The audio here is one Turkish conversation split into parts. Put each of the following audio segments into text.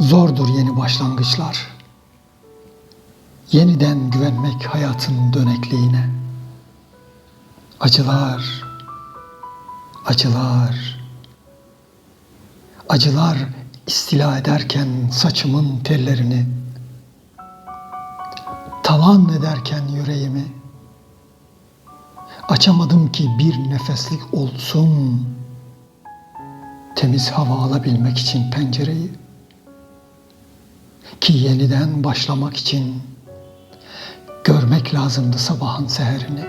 Zordur yeni başlangıçlar. Yeniden güvenmek hayatın dönekliğine. Acılar, acılar, acılar istila ederken saçımın tellerini, talan ederken yüreğimi, açamadım ki bir nefeslik olsun, temiz hava alabilmek için pencereyi, ki yeniden başlamak için görmek lazımdı sabahın seherini.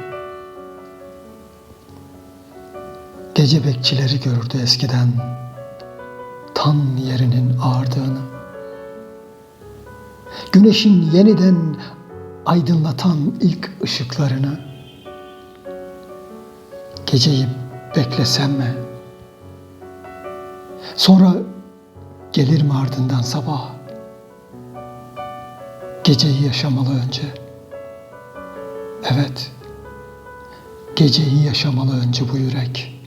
Gece bekçileri görürdü eskiden tan yerinin ağardığını. Güneşin yeniden aydınlatan ilk ışıklarını. Geceyi beklesem mi? Sonra gelir mi ardından sabah? Geceyi yaşamalı önce. Evet, geceyi yaşamalı önce bu yürek.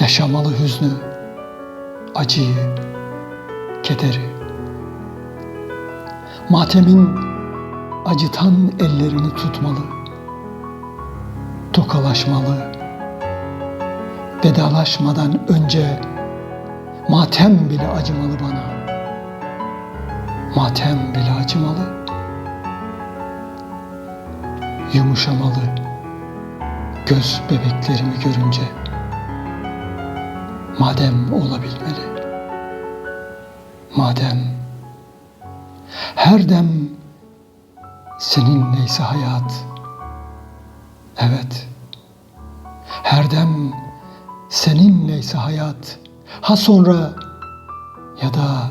Yaşamalı hüznü, acıyı, kederi. Matemin acıtan ellerini tutmalı. Tokalaşmalı. Vedalaşmadan önce matem bile acımalı bana. Matem bile acımalı. Yumuşamalı. Göz bebeklerimi görünce. Madem olabilmeli. Madem her dem senin neyse hayat. Evet. Her dem senin neyse hayat. Ha sonra ya da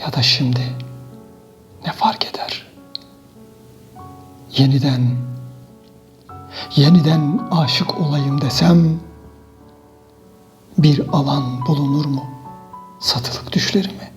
ya da şimdi ne fark eder? Yeniden yeniden aşık olayım desem bir alan bulunur mu satılık düşlerime?